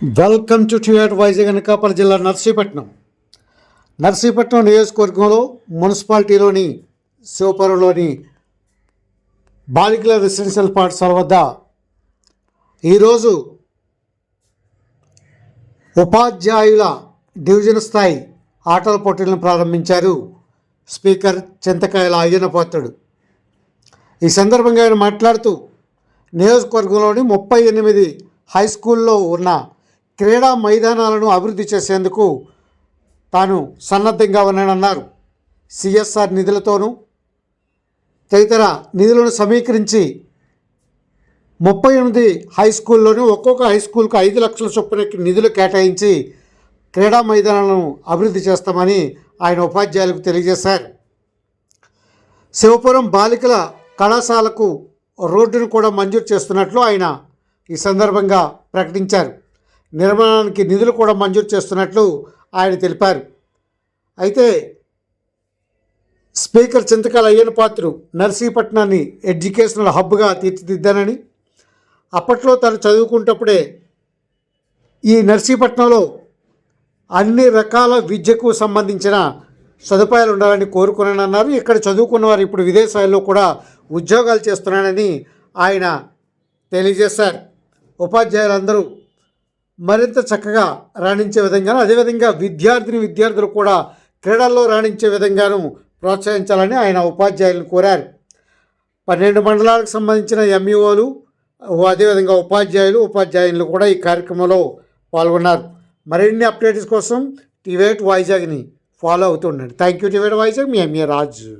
Welcome to TR Vizag Anakapalli జిల్లా నర్సీపట్నం. నర్సీపట్నం నియోజకవర్గంలో మున్సిపాలిటీలోని శివపురంలోని బాలికల రెసిడెన్షియల్ పాఠశాల వద్ద ఈరోజు ఉపాధ్యాయుల డివిజన్ స్థాయి ఆటల పోటీలను ప్రారంభించారు స్పీకర్ చింతకాయల అయ్యనపాత్రుడు ఈ సందర్భంగా ఆయన మాట్లాడుతూ నియోజకవర్గంలోని ముప్పై ఎనిమిది హై స్కూల్లో ఉన్న క్రీడా మైదానాలను అభివృద్ధి చేసేందుకు తాను సన్నద్ధంగా ఉన్నానన్నారు. సిఎస్ఆర్ నిధులతోనూ తదితర నిధులను సమీకరించి ముప్పై ఎనిమిది హై స్కూల్లోనూ ఒక్కొక్క హై స్కూల్కు ఐదు లక్షల చొప్పున నిధులు కేటాయించి క్రీడా మైదానాలను అభివృద్ధి చేస్తామని ఆయన ఉపాధ్యాయులకు తెలియజేశారు. శివపురం బాలికల కళాశాలకు రోడ్డును కూడా మంజూరు చేస్తున్నట్లు ఆయన ఈ సందర్భంగా ప్రకటించారు. నిర్మాణానికి నిధులు కూడా మంజూరు చేస్తున్నట్లు ఆయన తెలిపారు. అయితే స్పీకర్ చింతకాల అయ్యన పాత్రు నర్సీపట్నాన్ని ఎడ్యుకేషనల్ హబ్గా తీర్చిదిద్దానని అప్పట్లో తను చదువుకుంటప్పుడే ఈ నర్సీపట్నంలో అన్ని రకాల విద్యకు సంబంధించిన సదుపాయాలు ఉండాలని కోరుకున్నానన్నారు. ఇక్కడ చదువుకున్న వారు ఇప్పుడు విదేశాల్లో కూడా ఉద్యోగాలు చేస్తున్నానని ఆయన తెలియజేశారు. ఉపాధ్యాయులందరూ మరింత చక్కగా రాణించే విధంగాను అదేవిధంగా విద్యార్థిని విద్యార్థులు కూడా క్రీడల్లో రాణించే విధంగాను ప్రోత్సహించాలని ఆయన ఉపాధ్యాయులను కోరారు. పన్నెండు మండలాలకు సంబంధించిన ఎంఈఓలు అదేవిధంగా ఉపాధ్యాయులు ఉపాధ్యాయులు కూడా ఈ కార్యక్రమంలో పాల్గొన్నారు. మరిన్ని అప్డేట్స్ కోసం టివేట్ వైజాగ్ని ఫాలో అవుతుండండి థ్యాంక్ యూ టివేట్ వైజాగ్. మీ ఎంఏ రాజు.